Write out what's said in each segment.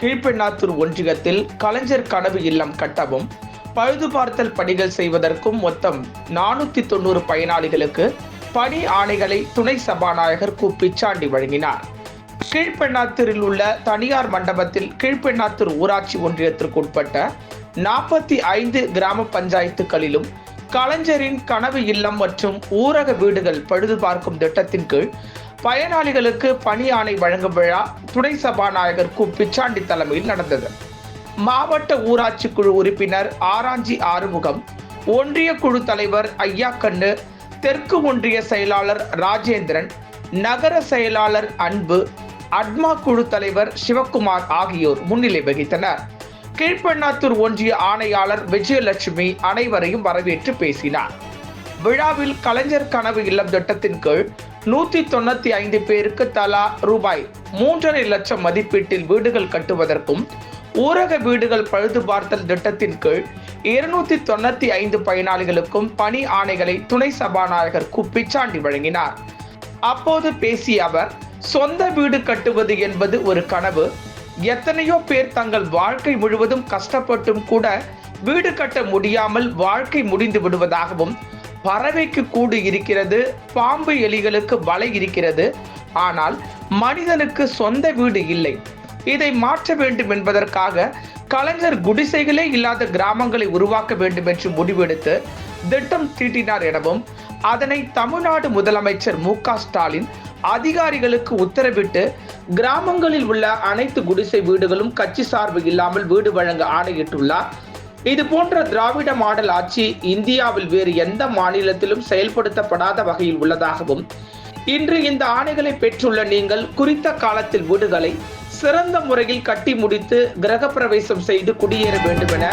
கீழ்பெண்ணாத்தூர் ஒன்றியத்தில் கலைஞர் கனவு இல்லம் கட்டவும் பழுது பார்த்தல் பணிகள் செய்வதற்கும் மொத்தம் நானூத்தி தொண்ணூறு பயனாளிகளுக்கு பணி ஆணைகளை துணை சபாநாயகர் கு. பிச்சாண்டி வழங்கினார். கீழ்பெண்ணாத்தூரில் உள்ள தனியார் மண்டபத்தில் கீழ்பெண்ணாத்தூர் ஊராட்சி ஒன்றியத்திற்குட்பட்ட நாற்பத்தி ஐந்து கிராம பஞ்சாயத்துகளிலும் கலைஞரின் கனவு இல்லம் மற்றும் ஊரக வீடுகள் பழுது பார்க்கும் திட்டத்தின் கீழ் பயனாளிகளுக்கு பணி ஆணை வழங்கும் விழா துணை சபாநாயகர் கு. பிச்சாண்டி தலைமையில் நடந்தது. மாவட்ட ஊராட்சி குழு உறுப்பினர் ஆராஞ்சி ஆறுமுகம் ஒன்றிய குழு தலைவர் ஐயாக்கண்ணு தெற்கு ஒன்றிய செயலாளர் ராஜேந்திரன் நகர செயலாளர் அன்பு அட்மா குழு தலைவர் சிவக்குமார் ஆகியோர் முன்னிலை வகித்தனர். கீழ்பெண்ணாத்தூர் ஒன்றிய ஆணையாளர் விஜயலட்சுமி அனைவரையும் வரவேற்று பேசினார். விழாவில் கலைஞர் கனவு இல்லம் திட்டத்தின் கீழ் நூத்தி தொண்ணூத்தி ஐந்து பேருக்கு தலா ரூபாய் மூன்றரை லட்சம் மதிப்பீட்டில் வீடுகள் கட்டுவதற்கும் ஊரக வீடுகள் பழுது பார்த்தல் திட்டத்தின் கீழ் இருநூத்தி தொண்ணூத்தி ஐந்து பயனாளிகளுக்கும் பணி ஆணைகளை துணை சபாநாயகர் கு. பிச்சாண்டி வழங்கினார். அப்போது பேசிய அவர் சொந்த வீடு கட்டுவது என்பது ஒரு கனவு எத்தனையோ பேர் தங்கள் வாழ்க்கை முழுவதும் கஷ்டப்பட்டும் கூட வீடு கட்ட முடியாமல் வாழ்க்கை முடிந்து விடுவதாகவும் பறவைக்கு கூடு இருக்கிறது பாம்பு எலிகளுக்கு வலை இருக்கிறது. ஆனால் மனிதனுக்கு சொந்த வீடு இல்லை. இதை மாற்ற வேண்டும் என்பதற்காக கலைஞர் குடிசைகளே இல்லாத கிராமங்களை உருவாக்க வேண்டும் என்று முடிவெடுத்து திட்டம் தீட்டினார் எனவும் அதனை தமிழ்நாடு முதலமைச்சர் மு ஸ்டாலின் அதிகாரிகளுக்கு உத்தரவிட்டு கிராமங்களில் உள்ள அனைத்து குடிசை வீடுகளும் கட்சி சார்பு இல்லாமல் வீடு வழங்க ஆணையிட்டுள்ளார். இது போன்ற திராவிட மாடல் ஆட்சி இந்தியாவில் வேறு எந்த மாநிலத்திலும் செயல்படுத்தப்படாத வகையில் உள்ளதாகவும் இன்று இந்த ஆணைகளை பெற்றுள்ள நீங்கள் குறித்த காலத்தில் வீடுகளை சிறந்த முறையில் கட்டி முடித்து கிரகப்பிரவேசம் செய்து குடியேற வேண்டும் என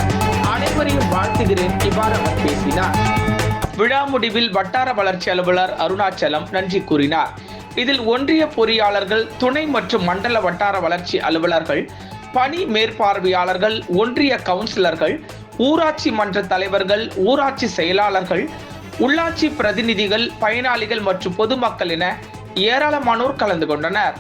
அனைவரையும் வாழ்த்துகிறேன். இவ்வாறு அவர் பேசினார். விழா முடிவில் வட்டார வளர்ச்சி அலுவலர் அருணாச்சலம் நன்றி கூறினார். இதில் ஒன்றிய பொறியாளர்கள் துணை மற்றும் மண்டல வட்டார வளர்ச்சி அலுவலர்கள் பணி மேற்பார்வையாளர்கள் ஒன்றிய கவுன்சிலர்கள் ஊராட்சி மன்ற தலைவர்கள் ஊராட்சி செயலாளர்கள் உள்ளாட்சி பிரதிநிதிகள் பயனாளிகள் மற்றும் பொதுமக்கள் என ஏராளமானோர் கலந்து கொண்டனர்.